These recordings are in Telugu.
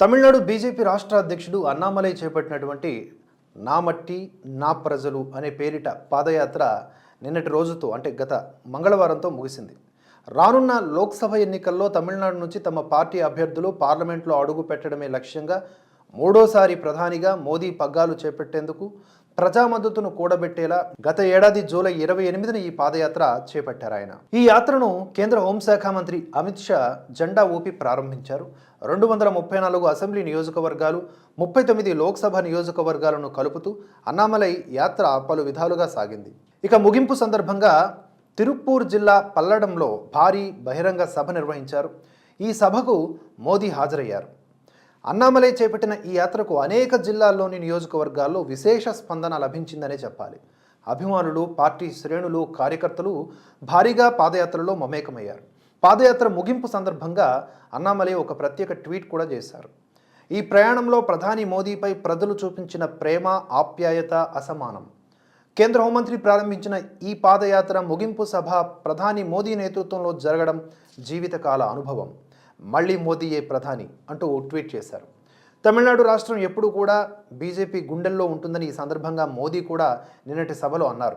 తమిళనాడు బీజేపీ రాష్ట్ర అధ్యక్షుడు అన్నామలై చేపట్టినటువంటి నా మట్టి నా ప్రజలు అనే పేరిట పాదయాత్ర నిన్నటి రోజుతో అంటే గత మంగళవారంతో ముగిసింది. రానున్న లోక్సభ ఎన్నికల్లో తమిళనాడు నుంచి తమ పార్టీ అభ్యర్థులు పార్లమెంట్లో అడుగు పెట్టడమే లక్ష్యంగా మూడోసారి ప్రధానిగా మోదీ పగ్గాలు చేపట్టేందుకు ప్రజా మద్దతును కూడబెట్టేలా గత ఏడాది జూలై ఇరవై ఎనిమిదిన ఈ పాదయాత్ర చేపట్టారు ఆయన. ఈ యాత్రను కేంద్ర హోంశాఖ మంత్రి అమిత్ షా జెండా ఊపి ప్రారంభించారు. రెండు వందల ముప్పై నాలుగు అసెంబ్లీ నియోజకవర్గాలు ముప్పై తొమ్మిది లోక్సభ నియోజకవర్గాలను కలుపుతూ అన్నామలై యాత్ర పలు విధాలుగా సాగింది. ఇక ముగింపు సందర్భంగా తిరుప్పూర్ జిల్లా పల్లడంలో భారీ బహిరంగ సభ నిర్వహించారు. ఈ సభకు మోదీ హాజరయ్యారు. అన్నామలై చేపట్టిన ఈ యాత్రకు అనేక జిల్లాల్లోని నియోజకవర్గాల్లో విశేష స్పందన లభించిందనే చెప్పాలి. అభిమానులు పార్టీ శ్రేణులు కార్యకర్తలు భారీగా పాదయాత్రలో మమేకమయ్యారు. పాదయాత్ర ముగింపు సందర్భంగా అన్నామలై ఒక ప్రత్యేక ట్వీట్ కూడా చేశారు. ఈ ప్రయాణంలో ప్రధాని మోదీపై ప్రజలు చూపించిన ప్రేమ ఆప్యాయత అసమానం. కేంద్ర హోంమంత్రి ప్రారంభించిన ఈ పాదయాత్ర ముగింపు సభ ప్రధాని మోదీ నేతృత్వంలో జరగడం జీవితకాల అనుభవం. మళ్ళీ మోదీయే ప్రధాని అంటూ ఓ ట్వీట్ చేశారు. తమిళనాడు రాష్ట్రం ఎప్పుడూ కూడా బీజేపీ గుండెల్లో ఉంటుందని ఈ సందర్భంగా మోదీ కూడా నిన్నటి సభలో అన్నారు.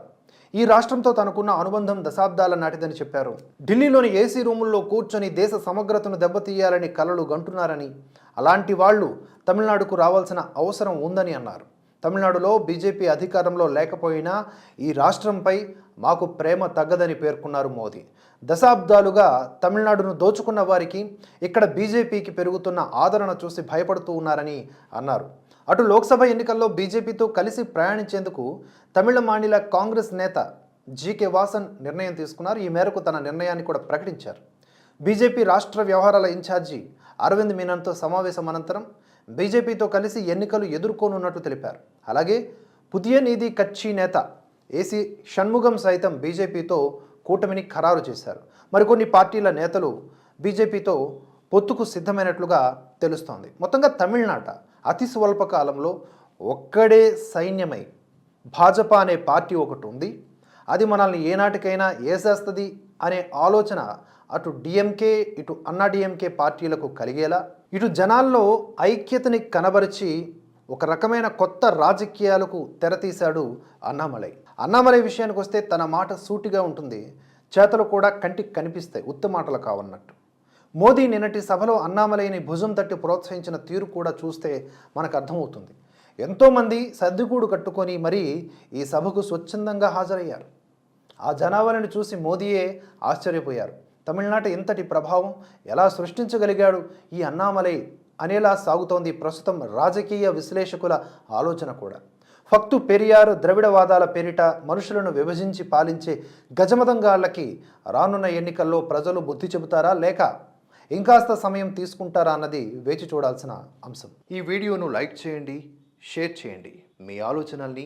ఈ రాష్ట్రంతో తనకున్న అనుబంధం దశాబ్దాల నాటిదని చెప్పారు. ఢిల్లీలోని ఏసీ రూముల్లో కూర్చొని దేశ సమగ్రతను దెబ్బతీయాలని కలలు గంటున్నారని అలాంటి వాళ్ళు తమిళనాడుకు రావాల్సిన అవసరం ఉందని అన్నారు. తమిళనాడులో బీజేపీ అధికారంలో లేకపోయినా ఈ రాష్ట్రంపై మాకు ప్రేమ తగ్గదని పేర్కొన్నారు మోదీ. దశాబ్దాలుగా తమిళనాడును దోచుకున్న వారికి ఇక్కడ బీజేపీకి పెరుగుతున్న ఆదరణ చూసి భయపడుతూ ఉన్నారని అన్నారు. అటు లోక్సభ ఎన్నికల్లో బీజేపీతో కలిసి ప్రయాణించేందుకు తమిళ మానిల కాంగ్రెస్ నేత జీకే వాసన్ నిర్ణయం తీసుకున్నారు. ఈ మేరకు తన నిర్ణయాన్ని కూడా ప్రకటించారు. బీజేపీ రాష్ట్ర వ్యవహారాల ఇన్ఛార్జి అరవింద్ మీనన్తో సమావేశం అనంతరం బీజేపీతో కలిసి ఎన్నికలు ఎదుర్కోనున్నట్లు తెలిపారు. అలాగే పుదియ నీది కచ్చి నేత ఏసీ షణ్ముగం సైతం బీజేపీతో కూటమిని ఖరారు చేశారు. మరికొన్ని పార్టీల నేతలు బీజేపీతో పొత్తుకు సిద్ధమైనట్లుగా తెలుస్తోంది. మొత్తంగా తమిళనాట అతి స్వల్ప కాలంలో ఒక్కడే సైన్యమై భాజపా అనే పార్టీ ఒకటి ఉంది. అది మనల్ని ఏనాటికైనా ఏసేస్తుంది అనే ఆలోచన అటు డిఎంకే ఇటు అన్నా డిఎంకే పార్టీలకు కలిగేలా ఇటు జనాల్లో ఐక్యతని కనబరిచి ఒక రకమైన కొత్త రాజకీయాలకు తెరతీశాడు అన్నామలై. అన్నామలై విషయానికి వస్తే తన మాట సూటిగా ఉంటుంది. చేతలు కూడా కంటికి కనిపిస్తాయి. ఉత్త మాటలు కావన్నట్టు. మోదీ నిన్నటి సభలో అన్నామలైని భుజం తట్టి ప్రోత్సహించిన తీరు కూడా చూస్తే మనకు అర్థమవుతుంది. ఎంతోమంది సర్దిగూడు కట్టుకొని మరీ ఈ సభకు స్వచ్ఛందంగా హాజరయ్యారు. ఆ జనాభాని చూసి మోదీయే ఆశ్చర్యపోయారు. తమిళనాట ఇంతటి ప్రభావం ఎలా సృష్టించగలిగాడు ఈ అన్నామలై అనేలా సాగుతోంది ప్రస్తుతం రాజకీయ విశ్లేషకుల ఆలోచన కూడా. ఫక్తు పెరియారు ద్రవిడవాదాల పేరిట మనుషులను విభజించి పాలించే గజమదంగాళ్ళకి రానున్న ఎన్నికల్లో ప్రజలు బుద్ధి చెబుతారా లేక ఇంకాస్త సమయం తీసుకుంటారా అన్నది వేచి చూడాల్సిన అంశం. ఈ వీడియోను లైక్ చేయండి షేర్ చేయండి. మీ ఆలోచనల్ని